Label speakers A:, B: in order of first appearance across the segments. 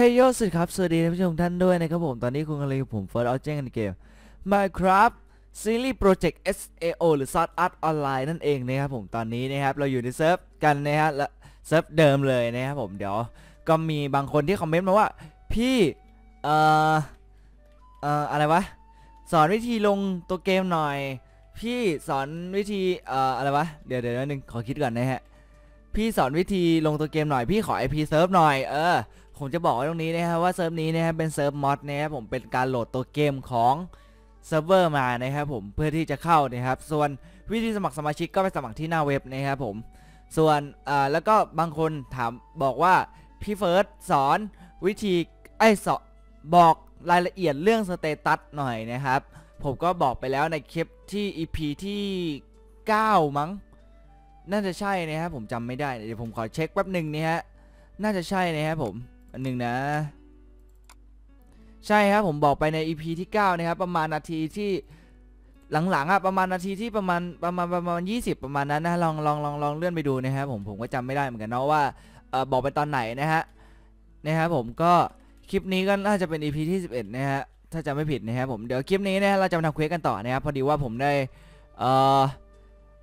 A: เฮ้ยโยสวัสดีครับ สวัสดีท่านผู้ชมท่านด้วยนะครับผม ตอนนี้คุณกำลังอยู่กับผมเฟิร์สออเจนกันเกม Minecraft Series Project SAO หรือ Sword Art Online นั่นเองนะครับผมตอนนี้นะครับ เราอยู่ในเซิร์ฟกันนะฮะและเซิร์ฟเดิมเลยนะครับผมเดี๋ยวก็มีบางคนที่คอมเมนต์มาว่า พี่ เอ่อ เอ่อ อะไรวะ สอนวิธีลงตัวเกมหน่อย พี่สอนวิธี เอ่อ อะไรวะ เดี๋ยวเดี๋ยวนิดนึงขอคิดก่อนนะฮะ พี่สอนวิธีลงตัวเกมหน่อย พี่ขอ IP เซิร์ฟหน่อย เออ ผมจะบอกไว้ตรงนี้นะครับว่าเซิร์ฟนี้นะครับเป็นเซิร์ฟมอดนะครับผมเป็นการโหลดตัวเกมของเซิร์ฟเวอร์มานะครับผมเพื่อที่จะเข้านะครับ ส่วนวิธีสมัครสมาชิกก็ไปสมัครที่หน้าเว็บนะครับผมส่วนอ่าแล้วก็บางคนถามบอกว่าพี่เฟิร์สสอนวิธีไอ้สอบอกรายละเอียดเรื่องสเตตัสหน่อยนะครับ ผมก็บอกไปแล้วในคลิปที่ EP ที่ 9 มั้ง น่าจะใช่นะครับผมจำไม่ได้เดี๋ยวผมขอเช็คแป๊บหนึ่งนี่ฮะน่าจะใช่นะครับผม อันหนึ่งนะ ใช่ครับผมบอกไปใน EP ที่ 9 นะครับ ประมาณนาทีที่หลังๆอะประมาณนาทีที่ประมาณประมาณประมาณ 20 ประมาณนั้นนะลองลองลองลองเลื่อนไปดูนะครับผมผมก็จำไม่ได้เหมือนกันเนาะว่าเออบอกไปตอนไหนนะฮะนะครับผมก็คลิปนี้ก็น่าจะเป็น EP ที่ 11 นะฮะถ้าจำไม่ผิดนะครับผมเดี๋ยวคลิปนี้นะฮะเราจะมาทำเควสกันต่อนะครับพอดีว่าผมได้เอ่อ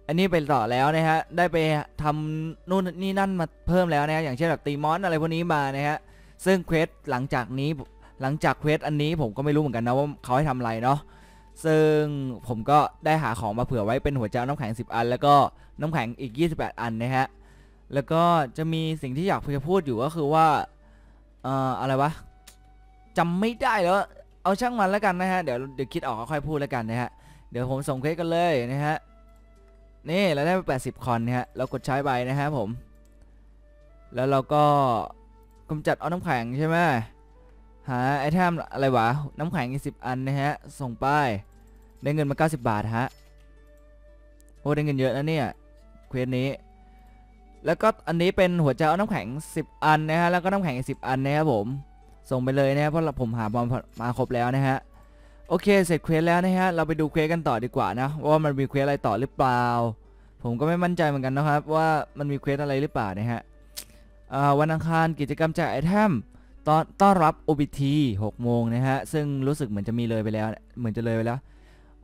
A: อันนี้ไปต่อแล้วนะฮะได้ไปทำนู่นนี่นั่นมาเพิ่มแล้วนะฮะอย่างเช่นแบบตีมอนอะไรพวกนี้มานะฮะ ซึ่งเควสหลังจากนี้หลังจากเควสอันนี้ผมก็ไม่รู้เหมือนกันนะว่าเขาให้ทำอะไรเนาะซึ่งผมก็ได้หาของมาเผื่อไว้เป็นหัวใจน้ำแข็ง 10 อัน แล้วก็น้ำแข็งอีก 28 อันนะฮะแล้วก็จะมีสิ่งที่อยากจะพูดอยู่ก็คือว่าเอ่ออะไรวะจำไม่ได้แล้วเอาช่างมันแล้วกันนะฮะเดี๋ยวเดี๋ยวคิดออกค่อยพูดแล้วกันนะฮะเดี๋ยวผมส่งเควสกันเลยนะฮะนี่เราได้ไป80คอนนะฮะเรากดใช้ใบนะฮะผม แล้วเราก็ กำจัดเอาน้ำแข็งใช่ไหมหาไอเทมอะไรวะ น้ำแข็งอีกสิอันนะฮะ ส่งไปได้เงินมา 90 บาทฮะ โอ้ได้เงินเยอะนะเนี่ยเควสนี้ แล้วก็อันนี้เป็นหัวใจเอาน้ำแข็ง 10 อันนะฮะ แล้วก็น้ำแข็งอีก10อันนะครับผม ส่งไปเลยนะครับเพราะผมหาบอลมาครบแล้วนะฮะ โอเค เสร็จเควสแล้วนะฮะ เราไปดูเควสกันต่อดีกว่านะ ว่ามันมีเควสอะไรต่อหรือเปล่า ผมก็ไม่มั่นใจเหมือนกันนะครับ ว่ามันมีเควสอะไรหรือเปล่านะฮะ วันอังคารกิจกรรมแจกไอเทมตอนต้อนรับ OBT 6โมงนะฮะ ซึ่งรู้สึกเหมือนจะมีเลยไปแล้ว เหมือนจะเลยไปแล้ว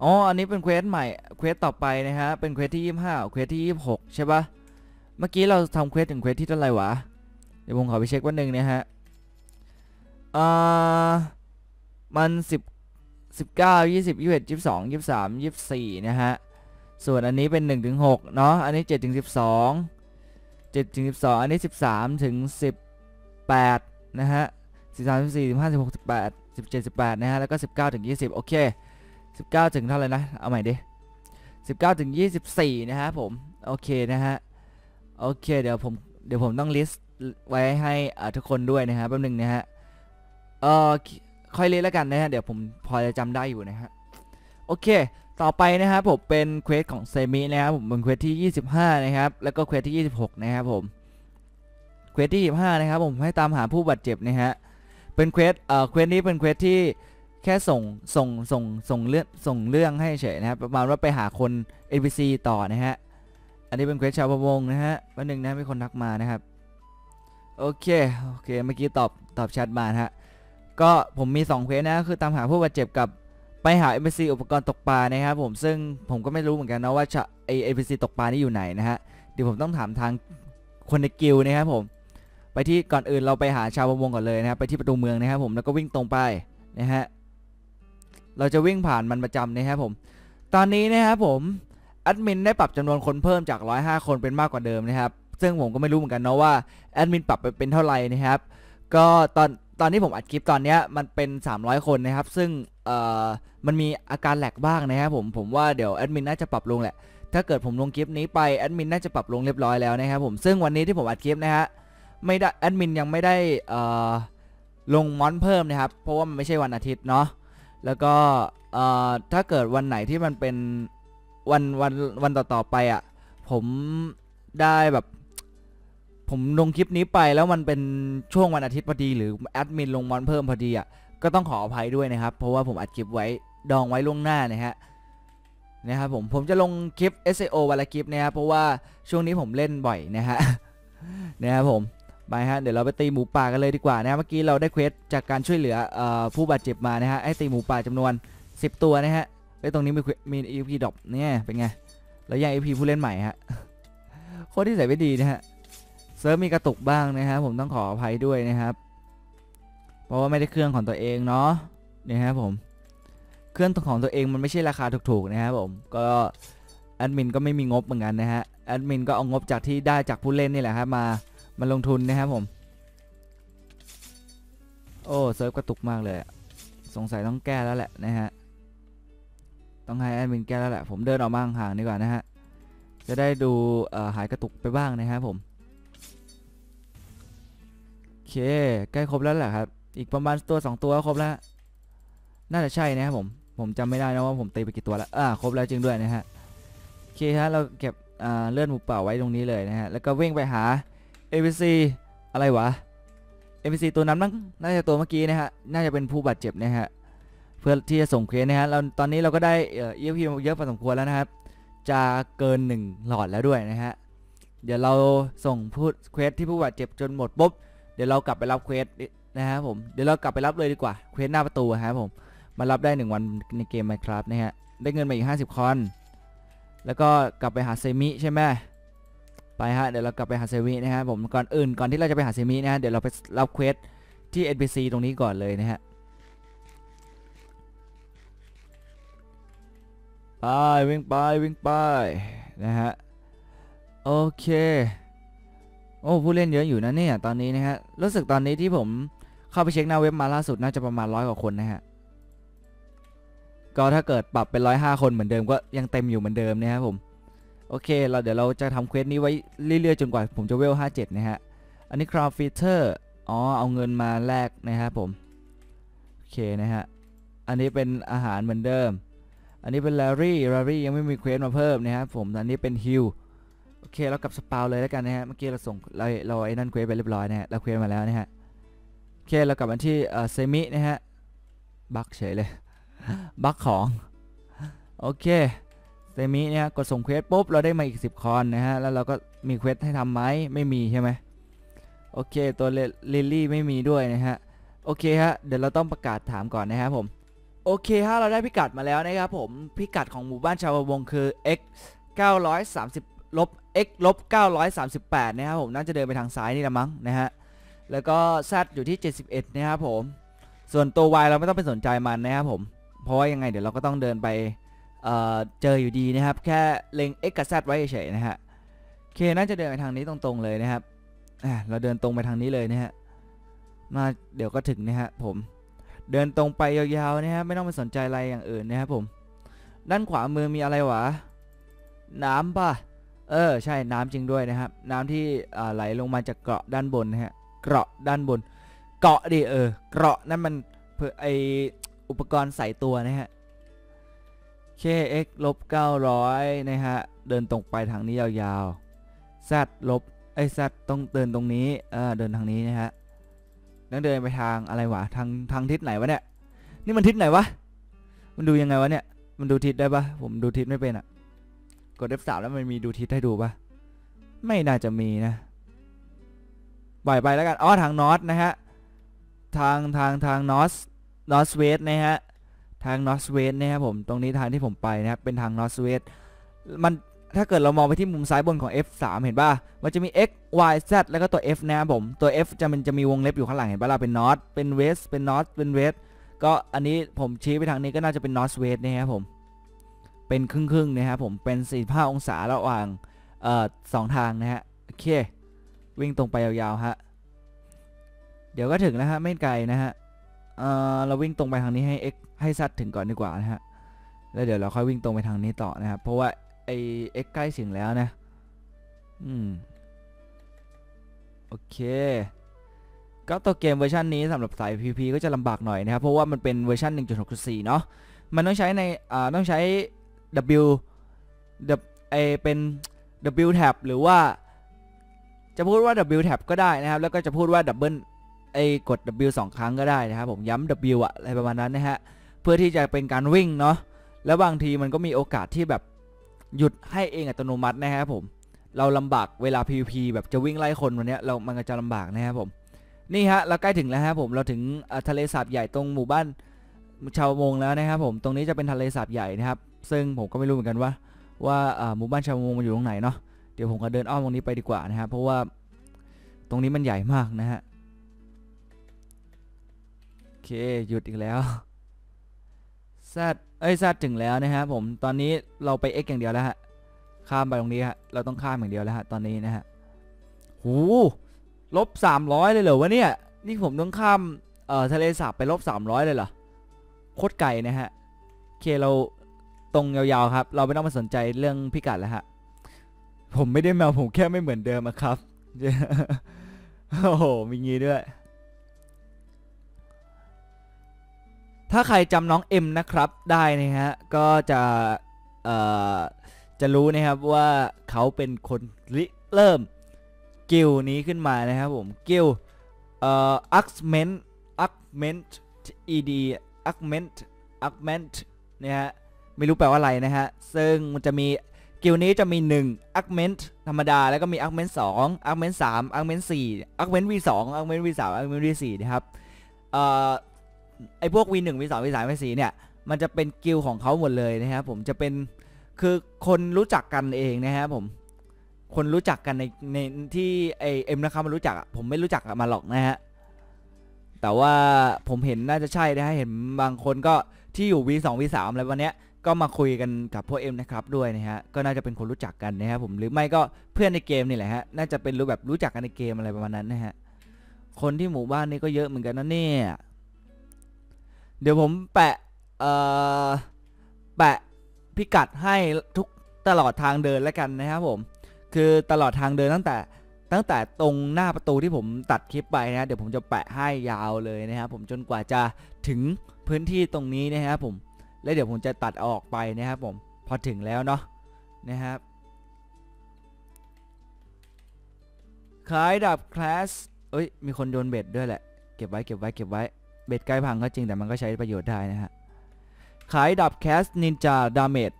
A: อ๋อ อันนี้เป็นเควสใหม่ เควสต่อไปนะฮะ เป็นเควสที่ 25 เควสที่ 26 ใช่ปะเมื่อกี้เราทำเควสถึงเควสที่เท่าไหร่วะ เดี๋ยวผมขอไปเช็ควันหนึ่งนะฮะอ่ามันสิบสิบเก้ายี่สิบยี่สิบเอ็ดยี่สิบสองยี่สิบสามยี่สิบสี่นะฮะ ส่วนอันนี้เป็นหนึ่งถึงหกเนาะ อันนี้เจ็ดถึงสิบสองเจ็ดถึงสิบสองอันนี้สิบสามถึงสิบแปดนะฮะสิบสามสิบสี่สิบห้าสิบหกสิบแปดสิบเจ็ดสิบแปดนะฮะ แล้วก็สิบเก้าถึงยี่สิบโอเคสิบเก้าถึงเท่าไหร่นะ เอาใหม่ดิสิบเก้าถึงยี่สิบสี่นะฮะผม โอเคนะฮะ โอเค เดี๋ยวผม เดี๋ยวผมต้องลิสต์ไว้ให้ทุกคนด้วยนะฮะแป๊บนึงนะฮะ เออค่อยเล่นแล้วกันนะฮะ เดี๋ยวผมพอจะจำได้อยู่นะฮะ โอเค ต่อไปนะครับผมเป็นเควสของเซมินะครับผมเป็นเควสที่ 25 นะครับ แล้วก็เควสที่ 26 นะครับผมเควสที่25นะครับผมให้ตามหาผู้บาดเจ็บนะฮะเป็นเควสเอ่อเควสนี้เป็นเควสที่แค่ส่งส่งส่งส่งเรื่องส่งเรื่องให้เฉยนะครับประมาณว่าไปหาคน NPC ต่อนะฮะอันนี้เป็นเควสชาวประมงนะฮะวันหนึ่งนะมีคนทักมานะครับโอเคโอเคเมื่อกี้ตอบตอบแชทมานะฮะก็ผมมี2เควสนะคือตามหาผู้บาดเจ็บกับ ไปหา NPC อุปกรณ์ตกปลานะครับผมซึ่งผมก็ไม่รู้เหมือนกันนะว่าจะไอ NPC ตกปลานี่อยู่ไหนนะฮะเดี๋ยวผมต้องถามทางคนในกิลนะครับผม ไปที่ก่อนอื่นเราไปหาชาวประมงก่อนเลยนะครับไปที่ประตูเมืองนะครับผมแล้วก็วิ่งตรงไปนะฮะเราจะวิ่งผ่านมันประจำนะครับผม ตอนนี้นะครับผมแอดมินได้ปรับจำนวนคนเพิ่มจาก 105 คนเป็นมากกว่าเดิมนะครับ ซึ่งผมก็ไม่รู้เหมือนกันนะว่าแอดมินปรับไปเป็นเท่าไหร่นะครับ ก็ตอน ตอนที่ผมอัดคลิปตอนนี้มันเป็น 300 คนนะครับ ซึ่งเอ่อมันมีอาการแหลกบ้างนะครับผมผมว่าเดี๋ยวแอดมินน่าจะปรับลงแหละ ถ้าเกิดผมลงคลิปนี้ไปแอดมินน่าจะปรับลงเรียบร้อยแล้วนะครับผมซึ่งวันนี้ที่ผมอัดคลิปนะฮะไม่ได้แอดมินยังไม่ได้เอ่อลงมอนเพิ่มนะครับ เพราะว่ามันไม่ใช่วันอาทิตย์เนาะแล้วก็เอ่อถ้าเกิดวันไหนที่มันเป็นวันวันวันต่อๆไปอะ่ะผมได้แบบ ผมลงคลิปนี้ไปแล้วมันเป็นช่วงวันอาทิตย์พอดี หรือแอดมินลงมอนเพิ่มพอดีอะก็ต้องขออภัยด้วยนะครับ เพราะว่าผมอัดคลิปไว้ดองไว้ล่วงหน้านะฮะนะครับผมผมจะลงคลิป SEO วันละคลิปนะครับเพราะว่าช่วงนี้ผมเล่นบ่อยนะฮะนะครับผมไปฮะเดี๋ยวเราไปตีหมูป่ากันเลยดีกว่านะฮะเมื่อกี้เราได้เควสจากการช่วยเหลืออผู้บาดเจ็บมานะฮะให้ตีหมูป่าจำนวน 10 ตัวนะฮะไอ้ตรงนี้มี quest- มี EP ดรอปเนี่ยเป็นไงแล้วยัง EP ผู้เล่นใหม่ฮะโคตรที่ใส่ไม่ดีนะฮะ เซิร์ฟมีกระตุกบ้างนะฮะผมต้องขออภัยด้วยนะครับ เพราะว่าไม่ได้เครื่องของตัวเองเนาะเนี่ยฮะผม เครื่องของตัวเองมันไม่ใช่ราคาถูกๆนะครับผมก็แอดมินก็ไม่มีงบเหมือนกันนะฮะแอดมินก็เอางบจากที่ได้จากผู้เล่นนี่แหละครับมามาลงทุนนะครับผม โอ้เซิร์ฟกระตุกมากเลยสงสัยต้องแก้แล้วแหละนะฮะต้องให้แอดมินแก้แล้วแหละผมเดินออกมาห่างๆดีกว่านะฮะจะได้ดูหายกระตุกไปบ้างนะครับผม เค ใกล้ครบแล้วแหละครับ อีกประมาณตัวสองตัวก็ครบแล้ว น่าจะใช่นะครับผม ผมจำไม่ได้นะว่าผมตีไปกี่ตัวแล้ว อ่า ครบแล้วจริงด้วยนะฮะ โอเคฮะ เราเก็บเลื่อนหมูป่าไว้ตรงนี้เลยนะฮะ แล้วก็วิ่งไปหา ABC อะไรวะ ABC ตัวนั้นมั้ง น่าจะตัวเมื่อกี้นะฮะ น่าจะเป็นผู้บาดเจ็บนะฮะ เพื่อที่จะส่งเคสนะฮะ เราตอนนี้เราก็ได้เอ่อ EXP เยอะพอสมควรแล้วนะครับ จะเกิน 1 หลอดแล้วด้วยนะฮะ เดี๋ยวเราส่งพูดเควสที่ผู้บาดเจ็บจนหมดปุ๊บ ดี๋ยวเรากลับไปรับเควสนะครับผม เดี๋ยวเรากลับไปรับเลยดีกว่า เควสหน้าประตูครับผม มารับได้ 1 วันในเกม Minecraft นะฮะ ได้เงินมาอีก 50 คอน แล้วก็กลับไปหาเซมิใช่ไหมไปฮะ เดี๋ยวเรากลับไปหาเซมินะฮะผม ก่อนอื่น ก่อนที่เราจะไปหาเซมินะฮะ เดี๋ยวเราไปรับเควสที่ NPC ตรงนี้ก่อนเลยนะฮะ ไปวิ่งไปวิ่งไปนะฮะ โอเค โอ้ผู้เล่นเยอะอยู่นะเนี่ยตอนนี้นะฮะรู้สึกตอนนี้ที่ผมเข้าไปเช็คหน้าเว็บมาล่าสุดน่าจะประมาณร้อยกว่าคนนะฮะก็ถ้าเกิดปรับเป็นร้อยห้าคนเหมือนเดิมก็ยังเต็มอยู่เหมือนเดิมนะครับผมโอเค เราเดี๋ยวเราจะทำเควสนี้ไว้เรื่อยๆจนกว่าผมจะเวล57นะฮะอันนี้คราวฟีเตอร์อ๋อเอาเงินมาแลกนะครับผมโอเคนะฮะอันนี้เป็นอาหารเหมือนเดิม อันนี้เป็นแลรี่แลรี่ยังไม่มีเควสมาเพิ่มนะครับผมอันนี้เป็นฮิล เคเรากลับสปาวเลยแล้วกันนะฮะ เมื่อกี้เราส่งเราเราไอ้นั่นเควสไปเรียบร้อยนะฮะ เราเควสมาแล้วนะฮะ โอเคเรากลับมาที่เอ่อเซมินะฮะ บักเฉยเลย บักของ โอเค เซมิเนี่ยกดส่งเควสปุ๊บเราได้มาอีก 10 คอนนะฮะ แล้วเราก็มีเควสให้ทำไหมไม่มีใช่ไหมโอเค ตัวลิลลี่ไม่มีด้วยนะฮะ โอเคฮะ เดี๋ยวเราต้องประกาศถามก่อนนะครับผม โอเคฮะ เราได้พิกัดมาแล้วนะครับผม พิกัดของหมู่บ้านชาวประมงคือ x 930 ลบ x ลบ938 นะครับผม น่าจะเดินไปทางซ้ายนี่ละมั้งนะฮะ แล้วก็ z อยู่ที่ 71 นะครับผม ส่วนตัว y เราไม่ต้องไปสนใจมันนะครับผม เพราะว่ายังไงเดี๋ยวเราก็ต้องเดินไปเอ่อเจออยู่ดีนะครับ แค่เล็ง x กับ z ไว้เฉยๆนะฮะโอเคน่าจะเดินไปทางนี้ตรงๆเลยนะครับ เราเดินตรงไปทางนี้เลยนะฮะ มาเดี๋ยวก็ถึงนะฮะผม เดินตรงไปยาวๆนะฮะ ไม่ต้องไปสนใจอะไรอย่างอื่นนะครับผม ด้านขวามือมีอะไรวะ น้ำป่ะ เออใช่น้ำจริงด้วยนะครับ น้ำที่ไหลลงมาจากเกราะด้านบนนะฮะเกราะด้านบน เกาะดิเออ เกราะนั่นมันเพื่อไออุปกรณ์ใส่ตัวนะฮะ kx ลบ900 นะฮะ เดินตรงไปทางนี้ยาวๆ z ลบไอ z ต้องเดินตรงนี้ เออเดินทางนี้นะฮะแล้วเดินไปทางอะไรวะ ทางทางทิศไหนวะเนี่ย นี่มันทิศไหนวะ มันดูยังไงวะเนี่ย มันดูทิศได้ปะผมดูทิศไม่เป็นอะ กด F3 แล้วมันมีดูทิศให้ดูปะไม่น่าจะมีนะปล่อยไปแล้วกัน อ๋อ ทางนอตนะฮะ ทางทางทางนอสนอสเวสนะฮะ ทางนอสเวสนะครับผม ตรงนี้ทางที่ผมไปนะครับ เป็นทางนอสเวสมันถ้าเกิดเรามองไปที่มุมซ้ายบนของ F3 เห็นป่ะ มันจะมี x y z แล้วก็ตัว f นะครับผม ตัว f จะมันจะมีวงเล็บอยู่ข้างหลังเห็นป่ะล่ะเป็นนอตเป็นเวสเป็นนอตเป็นเวสก็อันนี้ผมชี้ไปทางนี้ก็น่าจะเป็นนอสเวสนะครับผม เป็นครึ่งๆนะครับผมเป็น 45 องศาระหว่างเอ่อสองทางนะฮะโอเค วิ่งตรงไปยาวๆฮะเดี๋ยวก็ถึงแล้วฮะไม่ไกลนะฮะเอ่อเราวิ่งตรงไปทางนี้ให้ x ให้ซัดถึงก่อนดีกว่านะฮะแล้วเดี๋ยวเราค่อยวิ่งตรงไปทางนี้ต่อนะครับเพราะว่าไอ x ใกล้ถึงแล้วนะอืมโอเคก็ตัวเกมเวอร์ชันนี้สำหรับสาย PVP ก็จะลำบากหน่อยนะครับเพราะว่ามันเป็นเวอร์ชัน1.6.4 เนาะมันต้องใช้ในอ่าต้องใช้ W W ไอเป็น W tab หรือว่า จะพูดว่า W tab ก็ได้นะครับ แล้วก็จะพูดว่า double ไอกด W 2 ครั้งก็ได้นะครับ ผมย้ำ W อะอะไรประมาณนั้นนะฮะ เพื่อที่จะเป็นการวิ่งเนาะ แล้วบางทีมันก็มีโอกาสที่แบบหยุดให้เองอัตโนมัตินะครับผม เราลำบากเวลา PVP แบบจะวิ่งไล่คนวันนี้เรา มันก็จะลำบากนะครับผม นี่ฮะ เราใกล้ถึงแล้วฮะผม เราถึงทะเลสาบใหญ่ตรงหมู่บ้านชาวมงแล้วนะครับผม ตรงนี้จะเป็นทะเลสาบใหญ่นะครับ ซึ่งผมก็ไม่รู้เหมือนกันว่าว่าหมู่บ้านชาวประมงมันอยู่ตรงไหนเนาะเดี๋ยวผมก็เดินอ้อมตรงนี้ไปดีกว่านะครับเพราะว่าตรงนี้มันใหญ่มากนะฮะโอเคหยุดอีกแล้วแซดเอ้ยแซดถึงแล้วนะครับผมตอนนี้เราไป X อย่างเดียวแล้วฮะข้ามไปตรงนี้ฮะเราต้องข้ามอย่างเดียวแล้วฮะตอนนี้นะฮะหูลบสามร้อยเลยเหรอวะเนี่ยนี่ผมต้องข้ามเอ่อทะเลสาบไปลบสามร้อยเลยเหรอโคตรไกลนะฮะโอเคเรา ตรงยาวๆครับ เราไม่ต้องมาสนใจเรื่องพิกัดแล้วฮะ ผมไม่ได้แมวผมแค่ไม่เหมือนเดิมอะครับ โอ้โห มีงี้ด้วย ถ้าใครจำน้องเอ็มนะครับได้นะฮะ ก็จะ เอ่อ จะรู้นะครับว่าเขาเป็นคนริเริ่มกิลนี้ขึ้นมานะครับผม กิลเอ่อ Augment Augment ED Augment Augment เนี่ยฮะ ไม่รู้แปลว่าอะไรนะฮะ ซึ่งมันจะมีกิลนี้จะมี 1 Augment ธรรมดา แล้วก็มี Augment 2 Augment 3 Augment 4 Augment V2 Augment V3 Augment V4 นะครับเอ่อไอพวก V1 V2 V3 V4 เนี่ยมันจะเป็นกิลของเขาหมดเลยนะครับผมจะเป็นคือคนรู้จักกันเองนะครับผมคนรู้จักกันในในที่ไอเอ็มนะครับมันรู้จักผมไม่รู้จักมาหรอกนะฮะแต่ว่าผมเห็นน่าจะใช่นะฮะเห็นบางคนก็ที่อยู่ V2 V3 อะไรวันเนี้ย ก็มาคุยกันกับพวกเอ็มนะครับด้วยนะฮะก็น่าจะเป็นคนรู้จักกันนะครับผมหรือไม่ก็เพื่อนในเกมนี่แหละฮะน่าจะเป็นรู้แบบรู้จักกันในเกมอะไรประมาณนั้นนะฮะคนที่หมู่บ้านนี้ก็เยอะเหมือนกันนะเนี่ยเดี๋ยวผมแปะเอ่อแปะพิกัดให้ทุกตลอดทางเดินแล้วกันนะครับผมคือตลอดทางเดินตั้งแต่ตั้งแต่ตรงหน้าประตูที่ผมตัดคลิปไปนะเดี๋ยวผมจะแปะให้ยาวเลยนะครับผมจนกว่าจะถึงพื้นที่ตรงนี้นะครับผม แล้วเดี๋ยวผมจะตัดออกไปนะครับผมพอถึงแล้วเนาะนะครับขายดับคลาสเอ้ยมีคนโยนเบ็ดด้วยแหละเก็บไว้เก็บไว้เก็บไว้เบ็ดใกล้พังก็จริงแต่มันก็ใช้ประโยชน์ได้นะฮะขายดับแคสนินจาดาเมจ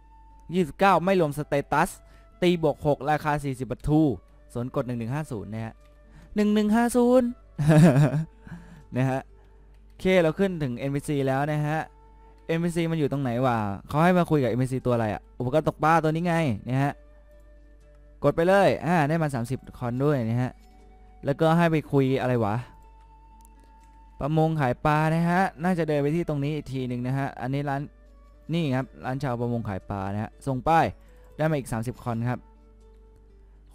A: 29 ไม่รวมสเตตัส ตีบวก 6 ราคา 40บัตทูสวนกด 1150นะฮะ1150นะฮะ เคเราขึ้นถึง NPC แล้วนะฮะ NPC มันอยู่ตรงไหนวะเขาให้มาคุยกับ NPC ตัวอะไรอะอุปกรณ์ตกปลาตัวนี้ไงนะฮะกดไปเลยอ่าได้มา 30 คอนด้วยนะฮะแล้วก็ให้ไปคุยอะไรวะประมงขายปลานะฮะน่าจะเดินไปที่ตรงนี้อีกทีหนึ่งนะฮะอันนี้ร้านนี่ครับร้านชาวประมงขายปลานะฮะส่งป้ายได้มาอีก 30 คอนครับ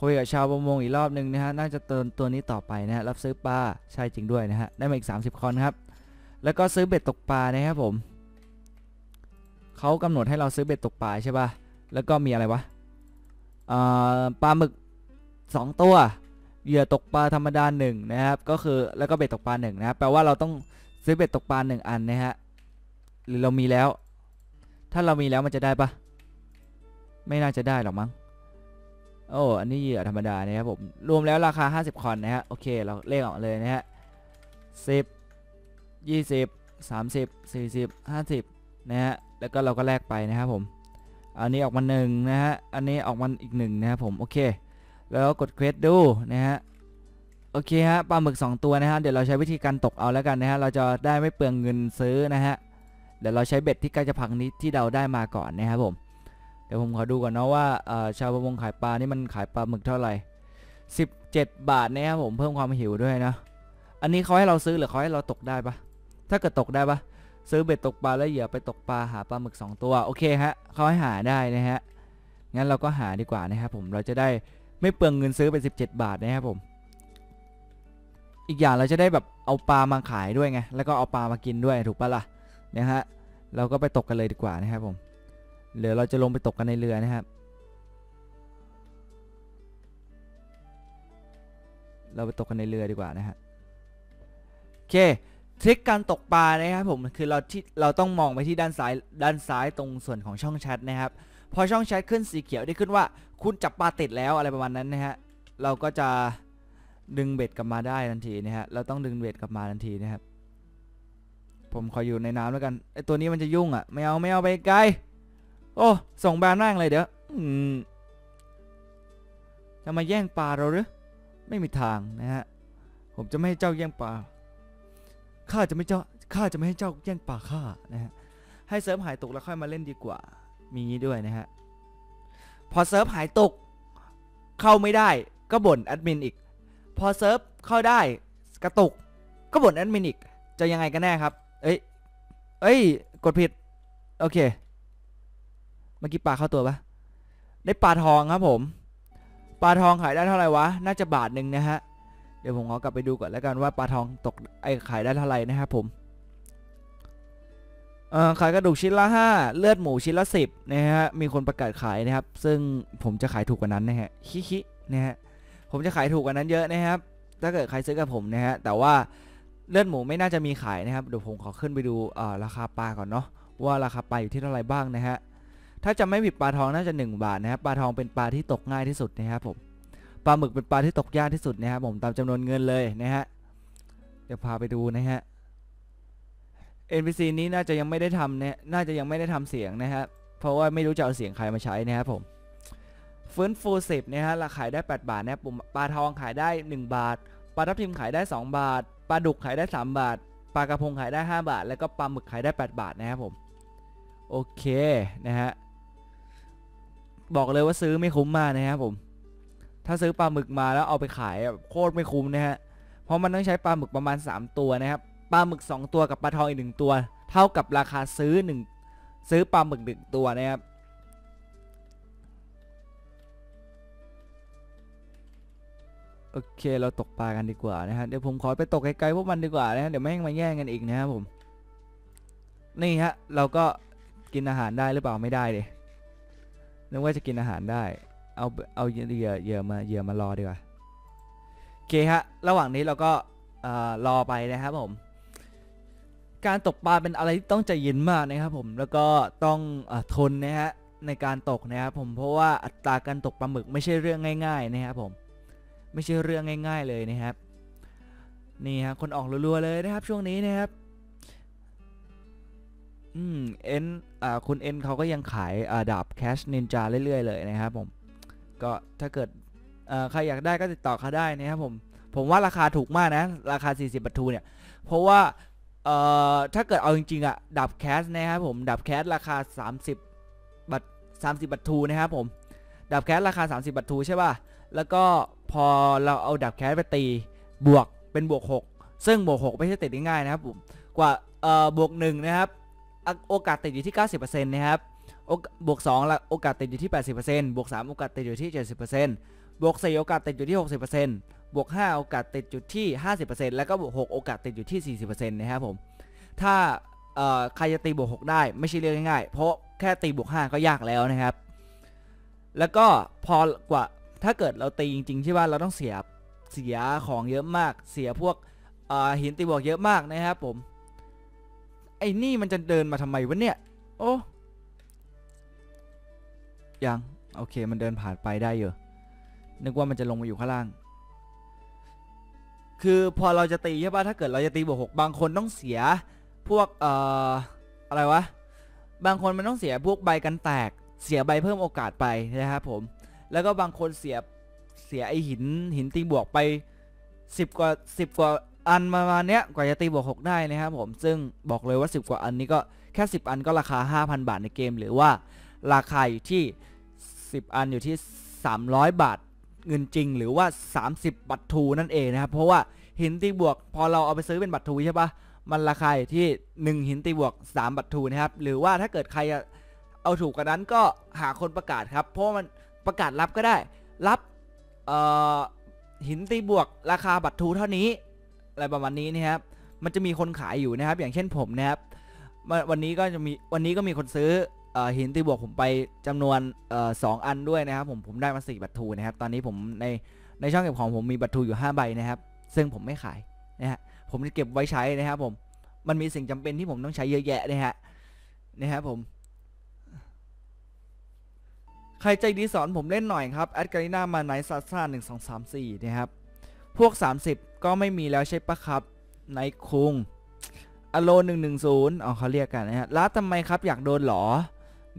A: คุยกับชาวประมงอีกรอบหนึ่งนะฮะน่าจะเติมตัวนี้ต่อไปนะฮะรับซื้อปลาใช่จริงด้วยนะฮะได้มาอีก 30 คอนครับแล้วก็ซื้อเบ็ดตกปลานะครับผม เขากำหนดให้เราซื้อเบ็ดตกปลาใช่ป่ะ แล้วก็มีอะไรวะปลาหมึก 2 ตัว เหยื่อตกปลาธรรมดาหนึ่งนะครับ ก็คือแล้วก็เบ็ดตกปลาหนึ่งนะครับแปลว่าเราต้องซื้อเบ็ดตกปลาหนึ่งอันนะฮะ หรือเรามีแล้ว ถ้าเรามีแล้วมันจะได้ปะไม่น่าจะได้หรอกมั้ง โอ้ อันนี้เหยื่อธรรมดานะครับผม รวมแล้วราคา 50คอนนะฮะ โอเค เราเลขออกเลยนะฮะสิบยี่สิบสามสิบสี่สิบห้าสิบนะฮะ แล้วก็เราก็แลกไปนะครับผมอันนี้ออกมาหนึ่งนะฮะอันนี้ออกมาอีกหนึ่งนะครับผมโอเค แล้วกดเควสดูนะฮะโอเคฮะปลาหมึก 2 ตัวนะฮะเดี๋ยวเราใช้วิธีการตกเอาแล้วกันนะฮะเราจะได้ไม่เปลืองเงินซื้อนะฮะเดี๋ยวเราใช้เบ็ดที่ใกล้จะพังนี้ที่เราได้มาก่อนนะครับผมเดี๋ยวผมขอดูก่อนเนาะว่าชาวประมงขายปลานี่มันขายปลาหมึกเท่าไหร่ 17 บาทนะครับผมเพิ่มความหิวด้วยนะอันนี้เขาให้เราซื้อหรือเขาให้เราตกได้ปะถ้าเกิดตกได้ปะ ซื้อเบ็ดตกปลาแล้วเหยื่อไปตกปลาหาปลาหมึก 2 ตัวโอเคฮะเขาให้หาได้นะฮะงั้นเราก็หาดีกว่านะครับผมเราจะได้ไม่เปลืองเงินซื้อไป17 บาทนะครับผม อีกอย่างเราจะได้แบบเอาปลามาขายด้วยไงแล้วก็เอาปลามากินด้วยถูกปะล่ะนะฮะเราก็ไปตกกันเลยดีกว่านะครับผมเดี๋ยวเราจะลงไปตกกันในเรือนะครับเราไปตกกันในเรือดีกว่านะฮะโอเค ทริคการตกปลานะครับผมคือเราที่เราต้องมองไปที่ด้านซ้ายด้านซ้ายตรงส่วนของช่องแชทนะครับพอช่องแชทขึ้นสีเขียวได้ขึ้นว่า คุณจับปลาติดแล้วอะไรประมาณนั้นนะฮะเราก็จะดึงเบ็ดกลับมาได้ทันทีนะฮะเราต้องดึงเบ็ดกลับมาทันทีนะครับ ผมขออยู่ในน้ำแล้วกันไอตัวนี้มันจะยุ่งอะไม่เอาไม่เอาไปไกลโอ้ส่งแบนนั่งเลยเดี๋ยวจะมาแย่งปลาเราหรือไม่มีทางนะฮะผมจะไม่ให้เจ้าแย่งปลา ข้าจะไม่เจ้าข้าจะไม่ให้เจ้าแย่งปลาข้านะฮะให้เซิร์ฟหายตกแล้วค่อยมาเล่นดีกว่า มีงี้ด้วยนะฮะพอเซิร์ฟหายตก เข้าไม่ได้ก็บ่นแอดมินอีก พอเซิร์ฟเข้าได้กระตุก ก็บ่นแอดมินอีก จะยังไงกันแน่ครับ เอ้ยเอ้ย กดผิด โอเค เมื่อกี้ปลาเข้าตัวปะได้ปลาทองครับผม ปลาทองขายได้เท่าไหร่วะ น่าจะบาทหนึ่งนะฮะ ดี๋ยวผมขอกลับไปดูก่อนแล้วกันว่าปลาทองตกไอขายได้เท่าไหร่นะครับผมขายกระดูกชิ้นละ 5 เลือดหมูชิ้นละ 10นะฮะมีคนประกาศขายนะครับ ซึ่งผมจะขายถูกกว่านั้นนะฮะฮิฮินะฮะผมจะขายถูกกว่านั้นเยอะนะครับ ถ้าเกิดใครซื้อกับผมนะฮะแต่ว่าเลือดหมูไม่น่าจะมีขายนะครับเดี๋ยวผมขอขึ้นไปดูราคาปลาก่อนเนาะว่าราคาปลาอยู่ที่เท่าไหร่บ้างนะฮะถ้าจะไม่ผิดปลาทองน่าจะ 1 บาทนะครับปลาทองเป็นปลาที่ตกง่ายที่สุดนะครับผม ปลาหมึกเป็นปลาที่ตกยากที่สุดนะครับผมตามจำนวนเงินเลยนะฮะเดี๋ยวพาไปดูนะฮะ NPC นี้น่าจะยังไม่ได้ทำเนี่ยน่าจะยังไม่ได้ทำเสียงนะฮะเพราะว่าไม่รู้จะเอาเสียงใครมาใช้นะครับผมฟื้นฟูสิบนะฮะราคาขายได้ 8 บาทนะครับผมปลาทองขายได้ 1 บาทปลาทับทิมขายได้ 2 บาทปลาดุกขายได้ 3 บาทปลากระพงขายได้ 5 บาท แล้วก็ปลาหมึกขายได้ 8 บาทนะครับผมโอเคนะฮะบอกเลยว่าซื้อไม่คุ้มมากนะครับผม ถ้าซื้อปลาหมึกมาแล้วเอาไปขายโคตรไม่คุ้มนะฮะ เพราะมันต้องใช้ปลาหมึกประมาณ 3 ตัวนะครับ ปลาหมึก 2 ตัวกับปลาทองอีก1ตัว เท่ากับราคาซื้อ 1 ซื้อปลาหมึก1ตัวนะครับ โอเคเราตกปลากันดีกว่านะฮะ เดี๋ยวผมขอไปตกไกลๆพวกมันดีกว่านะฮะ เดี๋ยวแม่งมาแย่งกันอีกนะครับผม นี่ฮะเราก็กินอาหารได้หรือเปล่าไม่ได้เลยนึกว่าจะกินอาหารได้ เอาเอาเหยื่อเหยื่อมาเหยื่อมารอดีกว่าโอเคฮะระหว่างนี้เราก็เอ่อรอไปนะครับผม การตกปลาเป็นอะไรที่ต้องใจเย็นมากนะครับผมแล้วก็ต้องอทนนะฮะในการตกนะครับผมเพราะว่าอัตราการตกปลาหมึกไม่ใช่เรื่องง่าย ๆ นะครับผมไม่ใช่เรื่องง่าย ๆเลยนะครับนี่ฮะคนออกรัวๆเลยนะครับช่วงนี้นะครับอืมเอ็นอ่าคุณเอ็นเขาก็ยังขายอ่าดาบแคชนินจาเรื่อยๆเลยนะครับผม ก็ถ้าเกิดใครอยากได้ก็ติดต่อเขาได้นะครับผม ผมว่าราคาถูกมากนะ ราคา 40บัตรทูเนี่ย เพราะว่าถ้าเกิดเอาจริงๆอะดับแคสนะครับผม ดับแคสราคา 30บัตร30 บัตรทูนะครับผม ดับแคสราคา 30 บัตรทูใช่ป่ะ แล้วก็พอเราเอาดับแคสไปตีบวกเป็นบวก 6 ซึ่งบวก 6 ไม่ใช่ติดง่ายๆนะครับผม กว่าเอ่อบวก1นะครับ โอกาสติดอยู่ที่ 90%นะครับ บวก2ละโอกาสติดอยู่ที่ 80%บวก3โอกาสติดอยู่ที่ 70%บวก4โอกาสติดอยู่ที่ 60%บวก5โอกาสติดอยู่ที่ 50%แล้วก็บวก6โอกาสติดอยู่ที่ 40%นะครับผม ถ้าใครจะตีบวก 6 ได้ไม่ใช่เรื่องง่ายๆ เพราะแค่ตีบวก 5 ก็ยากแล้วนะครับ แล้วก็พอกว่าถ้าเกิดเราตีจริง ๆ ที่ว่าเราต้องเสียเสียของเยอะมาก เสียพวกหินตีบวกเยอะมากนะครับผม ไอ้นี่มันจะเดินมาทำไมวะเนี่ย โอ้ ยังโอเค มันเดินผ่านไปได้อยู่นึกว่ามันจะลงมาอยู่ข้างล่าง คือพอเราจะตีใช่ป่ะถ้าเกิดเราจะตีบวกหกบางคนต้องเสียพวกเอ่ออะไรวะ บางคนมันต้องเสียพวกใบกันแตก เสียใบเพิ่มโอกาสไปนะครับผม แล้วก็บางคนเสียเสียไอหินหินตีบวกไป10กว่า10กว่าอันประมาณเนี้ยกว่าจะตีบวก6ได้นะครับผมซึ่งบอกเลยว่า10กว่าอันนี้ก็แค่10อันก็ราคา5,000บาทในเกม หรือว่า ราคาอยู่ที่ 10 อันอยู่ที่ 300 บาทเงินจริง หรือว่า 30 บัตรทูนั่นเองนะครับ เพราะว่าหินตีบวก พอเราเอาไปซื้อเป็นบัตรทูใช่ปะมันราคาอยู่ที่ 1 หินตีบวก 3 บัตรทูนะครับ หรือว่าถ้าเกิดใครเอาถูกกว่านั้นก็หาคนประกาศครับ เพราะมันประกาศรับก็ได้ รับหินตีบวกราคาบัตรทูเท่านี้อะไรประมาณนี้นะครับ มันจะมีคนขายอยู่นะครับ อย่างเช่นผมนะครับ วันนี้ก็จะมีวันนี้ก็มีคนซื้อ หินตีบวกผมไปจำนวนสองอันด้วยนะครับผมผมได้มาสี่บัตรทูนะครับตอนนี้ผมในในช่องเก็บของผมมีบัตรทูอยู่5ใบนะครับซึ่งผมไม่ขายนะฮะผมจะเก็บไว้ใช้นะครับผมมันมีสิ่งจำเป็นที่ผมต้องใช้เยอะแยะนะฮะนะครับผมใครใจดีสอนผมเล่นหน่อยครับแอดการิน่ามาไนซ์ซัซ่าหนึ่งสองสามสี่นะครับ พวก 30 ก็ไม่มีแล้วใช่ปะครับไนคุงอโลหนึ่งหนึ่งศูนย์อ๋อเขาเรียกกันนะฮะแล้วทำไมครับอยากโดนหรอ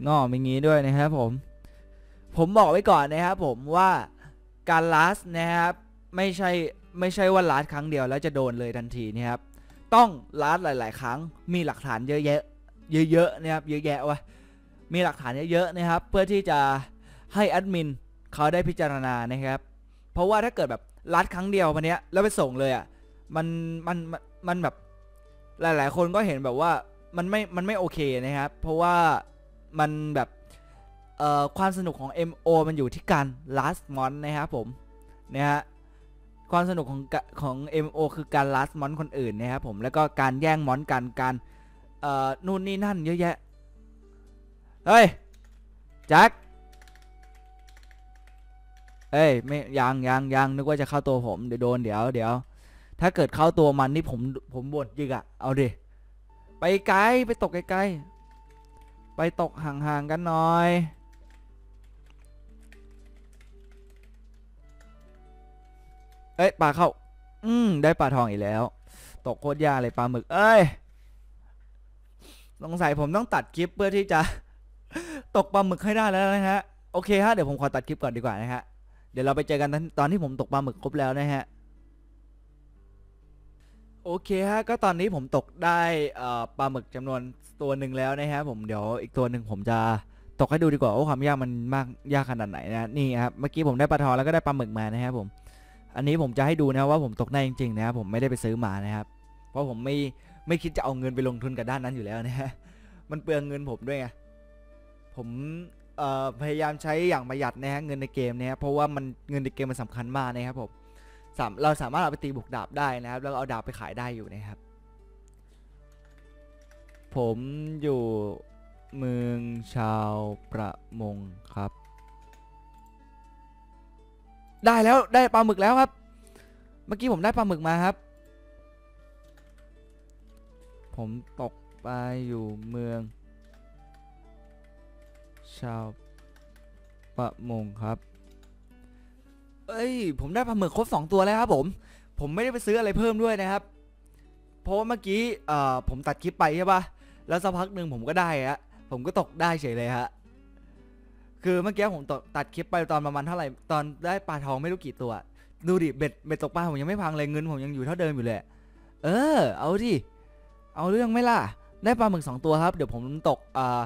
A: งอมีงี้ด้วยนะครับผม ผมบอกไว้ก่อนนะครับผมว่าการลาสนะครับไม่ใช่ไม่ใช่ว่าลาสครั้งเดียวแล้วจะโดนเลยทันทีนะครับ ต้องลาสหลาย ๆ ครั้งมีหลักฐานเยอะแยะ เยอะๆนะครับเยอะแยะวะมีหลักฐานเยอะๆนะครับ เพื่อที่จะให้แอดมินเขาได้พิจารณานะครับ เพราะว่าถ้าเกิดแบบลัดครั้งเดียววันนี้แล้วไปส่งเลยอะมันมันมันมันแบบหลาย ๆ คนก็เห็นแบบว่ามันไม่มันไม่โอเคนะครับ เพราะว่า มันแบบเอ่อความสนุกของ MO มันอยู่ที่การ last mon นะครับผมนะฮะความสนุกของของ MO คือการ last mon คนอื่นนะครับผมแล้วก็การแย่งมอนกันการเอ่อนู่นนี่นั่นเยอะแยะเฮ้ยแจ็คเอ้ยไม่ยังยังยังนึกว่าจะเข้าตัวผมเดี๋ยวโดนเดี๋ยวเดี๋ยวถ้าเกิดเข้าตัวมันนี่ผมผมบ่นยิกอะเอาดิไปไกลไปตกไกล ไปตกห่างๆกันหน่อย เอ้ยปลาเข้า อืม ได้ปลาทองอีกแล้ว ตกโคตรยากเลยปลาหมึก เอ้ย สงสัยผมต้องตัดคลิปเพื่อที่จะ ตกปลาหมึกให้ได้แล้วนะฮะ โอเคฮะ เดี๋ยวผมขอตัดคลิปก่อนดีกว่านะฮะ เดี๋ยวเราไปเจอกันตอนที่ผมตกปลาหมึกครบแล้วนะฮะ โอเคฮะ ก็ตอนนี้ผมตกได้ปลาหมึกจำนวนตัวหนึ่งแล้วนะฮะผมเดี๋ยวอีกตัวหนึ่งผมจะตกให้ดูดีกว่าว่าความยากมันมากยากขนาดไหนนะนี่ครับเมื่อกี้ผมได้ปลาทองแล้วก็ได้ปลาหมึกมานะครับผม อันนี้ผมจะให้ดูนะว่าผมตกได้จริงๆนะครับผมไม่ได้ไปซื้อมานะครับ เพราะผมไม่ไม่คิดจะเอาเงินไปลงทุนกับด้านนั้นอยู่แล้วนะฮะมันเปลืองเงินผมด้วยไงผมพยายามใช้อย่างประหยัดนะฮะเงินในเกมนี่ยเพราะว่ามันเงินในเกมมันสำคัญมากนะครับผม สามเราสามารถเอาไปตีบุกดาบได้นะครับ แล้วเอาดาบไปขายได้อยู่นะครับ ผมอยู่เมืองชาวประมงครับ ได้แล้วได้ปลาหมึกแล้วครับ เมื่อกี้ผมได้ปลาหมึกมาครับ ผมตกไปอยู่เมือง ชาวประมงครับ เอ้ย ผมได้ปลาหมึกครบสองตัวแล้วครับผม ผมไม่ได้ไปซื้ออะไรเพิ่มด้วยนะครับ เพราะว่าเมื่อกี้เอ่อผมตัดคลิปไปใช่ปะแล้วสักพักหนึ่งผมก็ได้ฮะ ผมก็ตกได้เฉยเลยฮะ คือเมื่อกี้ผมต,ตัดคลิปไปตอนประมาณเท่าไหร่ ตอนได้ปลาทองไม่รู้กี่ตัว ดูดิเบ็ดเบ็ดตกปลาผมยังไม่พังเลยเงินผมยังอยู่เท่าเดิมอยู่เลย เออ เอาดิ เอาเรื่องไม่ล่ะ ได้ปลาหมึกสองตัวครับ เดี๋ยวผมตกอ่า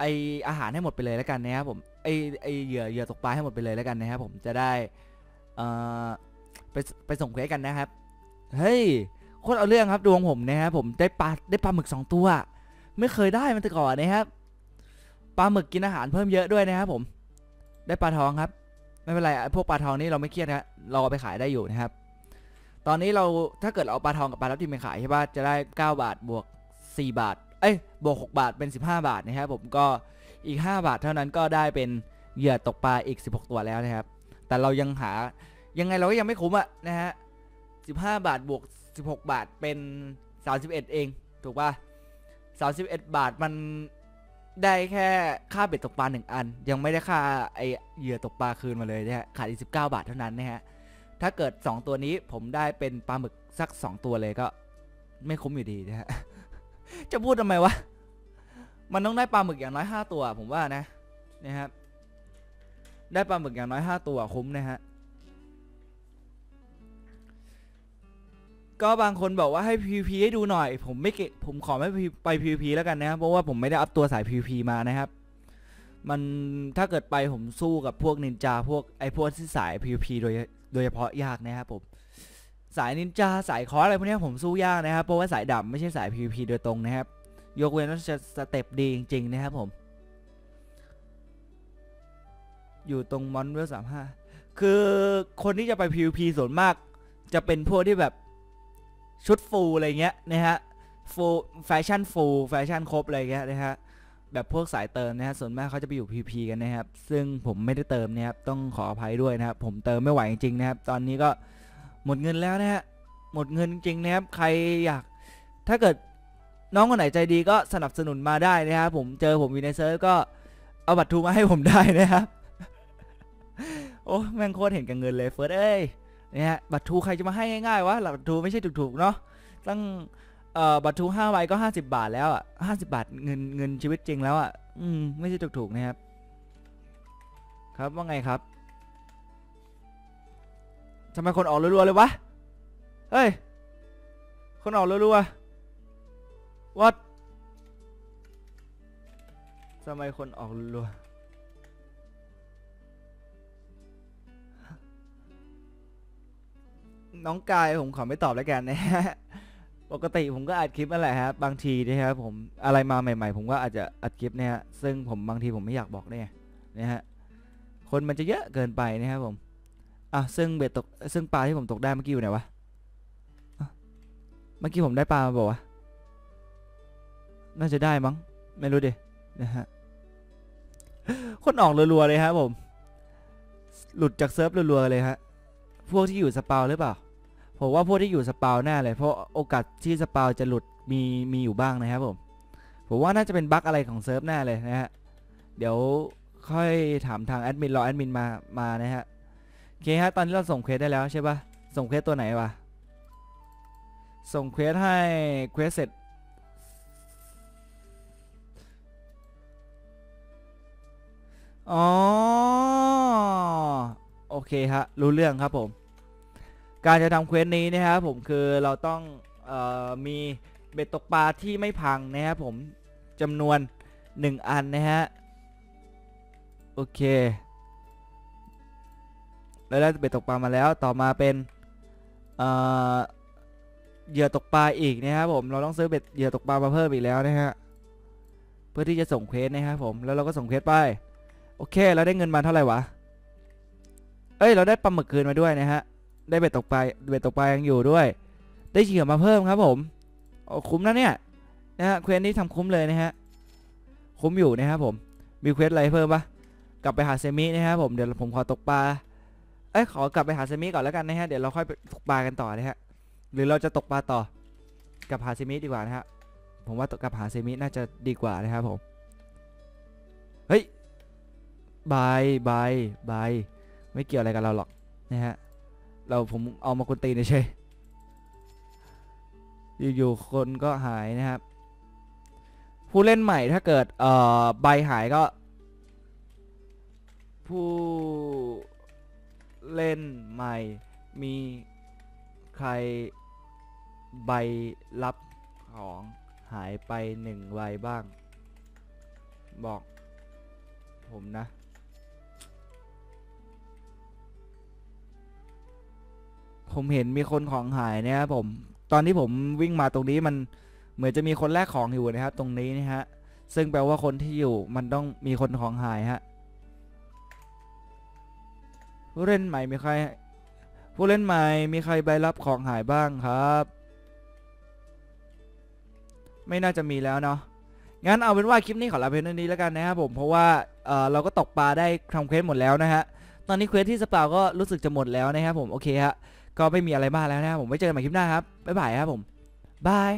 A: ไออาหารให้หมดไปเลยแล้วกันนะครับผมไอไอเหยื่อเหยื่อตกปลาให้หมดไปเลยแล้วกันนะครับผมจะได้ เอ่อไปไปส่งเควสกันนะครับ เฮ้ยโคตรเอาเรื่องครับดวงผมนะครับผมได้ปลาได้ปลาหมึกสองตัว ไม่เคยได้มันแต่ก่อนนะครับปลาหมึกกินอาหารเพิ่มเยอะด้วยนะครับผม ได้ปลาทองครับ ไม่เป็นไรพวกปลาทองนี่เราไม่เครียดนะเราเอาไปขายได้อยู่นะครับ ตอนนี้เราถ้าเกิดเอาปลาทองกับปลาทับทิมไปขายใช่ป่ะจะได้ 9 บาทบวก 4 บาท เอ้ยบวก 6 บาทเป็น 15 บาทนะครับผมก็อีก 5 บาทเท่านั้นก็ได้เป็นเหยื่อตกปลาอีก 16 ตัวแล้วนะครับ แต่เรายังหายังไงเราก็ยังไม่คุ้มอะนะฮะ15บาทบวก16บาทเป็น31เอง ถูกป่ะ31บาทมันได้แค่ค่าเบ็ดตกปลาหนึ่งอัน ยังไม่ได้ค่าไอเหยื่อตกปลาคืนมาเลยนะฮะขาดอีก19บาทเท่านั้นนะฮะถ้าเกิด 2 ตัวนี้ผมได้เป็นปลาหมึกสัก 2 ตัวเลยก็ ไม่คุ้มอยู่ดีนะฮะ จะพูดทำไมวะ มันต้องได้ปลาหมึกอย่างน้อย 5 ตัวผมว่านะนะครับ ได้ปลาหมึกอย่างน้อย 5 ตัวคุ้มนะฮะ ก็บางคนบอกว่าให้ PVP ให้ดูหน่อย ผมไม่เกผมขอไม่ไป PVP แล้วกันนะครับเพราะว่าผมไม่ได้อัพตัวสาย PVP มานะครับ มันถ้าเกิดไปผมสู้กับพวกนินจาพวกไอพวกที่สาย PVP โดยโดยเฉพาะยากนะครับผมสายนินจาสายคอร์สอะไรพวกนี้ผมสู้ยากนะครับเพราะว่าสายดำไม่ใช่สาย PVP โดยตรงนะครับ ยกเว้นว่าจะสเต็ปดีจริง ๆ นะครับผม อยู่ตรงมอนเวลสามห้าคือคนที่จะไป PVP ส่วนมาก จะเป็นพวกที่แบบชุดฟูอะไรเงี้ยนะฮะฟูแฟชั่นฟูแฟชั่นครบอะไรเงี้ยนะฮะแบบพวกสายเติมนะฮะส่วนมากเขาจะไปอยู่ PP กันนะครับ ซึ่งผมไม่ได้เติมนะครับต้องขออภัยด้วยนะครับ ผมเติมไม่ไหวจริงๆนะครับ ตอนนี้ก็หมดเงินแล้วนะฮะหมดเงินจริงๆนะครับ ใครอยากถ้าเกิดน้องคนไหนใจดีก็สนับสนุนมาได้นะครับผมเจอผมอยู่ในเซิร์ฟก็เอาบัตรทูมาให้ผมได้นะครับ โอ้แม่งโคตรเห็นกับเงินเลยเฟิร์สเอ้ยเนี่ยบัตรทูใครจะมาให้ง่ายๆวะบัตรทูไม่ใช่ถูกๆเนาะตั้งเอ่อบัตรทูห้าใบก็ห้าสิบาทแล้วอะห้าสิบาทเงินเงินชีวิตจริงแล้วอะอืมไม่ใช่ถูกๆนะครับ ครับว่าไงครับทำไมคนออกรัวๆเลยวะเฮ้ยคนออกรัวๆ what ทำไมคนออกรัวๆ น้องกายผมขอไม่ตอบแล้วกันนะฮะปกติผมก็อัดคลิปนั่นแหละครับบางทีนะครับผมอะไรมาใหม่ ๆ ผมก็อาจจะอัดคลิปเนี่ยฮะซึ่งผมบางทีผมไม่อยากบอกเนี่ยนะฮะคนมันจะเยอะเกินไปนะครับผมอะซึ่งเบ็ดตกซึ่งปลาที่ผมตกได้เมื่อกี้อยู่ไหนวะเมื่อกี้ผมได้ปลามาบอกว่าวะน่าจะได้มั้งไม่รู้ดินะฮะคนออกรัวๆเลยครับผม หลุดจากเซิร์ฟรัวๆเลยฮะพวกที่อยู่สปาวหรือเปล่า ผมว่าพวกที่อยู่สปาวแน่เลยเพราะโอกาสที่สปาวจะหลุดมีมีอยู่บ้างนะครับผม ผมว่าน่าจะเป็นบั๊กอะไรของเซิร์ฟแน่เลยนะฮะ เดี๋ยวค่อยถามทางแอดมินรอแอดมินมามานะฮะโอเคฮะตอนนี้เราส่งเควสได้แล้วใช่ปะส่งเควสตัวไหนวะส่งเควสให้เควสเสร็จอ๋อโอเคฮะรู้เรื่องครับผม การจะทำเควสนี้นะครับผมคือเราต้องออมีเบ็ดตกปลาที่ไม่พังนะครับผมจำนวน 1 อันนะฮะโอเคแล้วได้เบ็ดตกปลามาแล้วต่อมาเป็นเอ่อเหยื่อตกปลาอีกนะครับผมเราต้องซื้อเบ็ดเหยื่อตกปลามาเพิ่มอีกแล้วนะฮะเพื่อที่จะส่งเควสนะครับผมแล้วเราก็ส่งเควสไปโอเคเราได้เงินมาเท่าไหร่วะเอ้ยเราได้ปลาหมึกคืนมาด้วยนะฮะ ได้เบ็ดตกปลาเบ็ดตกปลายังอยู่ด้วย ได้เหยื่อมาเพิ่มครับผมโอ้คุ้มนะเนี่ยนะฮะเควสนี้ทำคุ้มเลยนะฮะคุ้มอยู่นะครับผมมีเควสอะไรเพิ่มปะกลับไปหาเซมินะครับผมเดี๋ยวผมขอตกปลาเอ้ยขอกลับไปหาเซมิก่อนแล้วกันนะฮะเดี๋ยวเราค่อยไปตกปลากันต่อนะฮะหรือเราจะตกปลาต่อกับหาเซมิดีกว่านะฮะผมว่าตกกับหาเซมิน่าจะดีกว่านะครับผมเฮ้ยบายบายบายไม่เกี่ยวอะไรกับเราหรอกนะฮะ เราผมเอามาคนตีนเฉยอยู่ๆคนก็หายนะครับ ผู้เล่นใหม่ถ้าเกิดเอ่อใบหายก็ ผู้เล่นใหม่มีใครใบรับของหายไปหนึ่งใบบ้าง บอกผมนะ ผมเห็นมีคนของหายนะครับผม ตอนที่ผมวิ่งมาตรงนี้มันเหมือนจะมีคนแลกของอยู่นะครับ ตรงนี้นะฮะ ซึ่งแปลว่าคนที่อยู่มันต้องมีคนของหายฮะผู้เล่นใหม่มีใคร ผู้เล่นใหม่มีใครใบรับของหายบ้างครับ ไม่น่าจะมีแล้วเนาะงั้นเอาเป็นว่าคลิปนี้ขอลาเพียงเท่านี้แล้วกันนะครับผมเพราะว่าเออเราก็ตกปลาได้ทำเควสหมดแล้วนะฮะตอนนี้เควสที่สปาก็รู้สึกจะหมดแล้วนะครับผมโอเคฮะ ก็ไม่มีอะไรมากแล้วนะครับผมไว้เจอกันใหม่คลิปหน้าครับบ๊ายบายครับผมบาย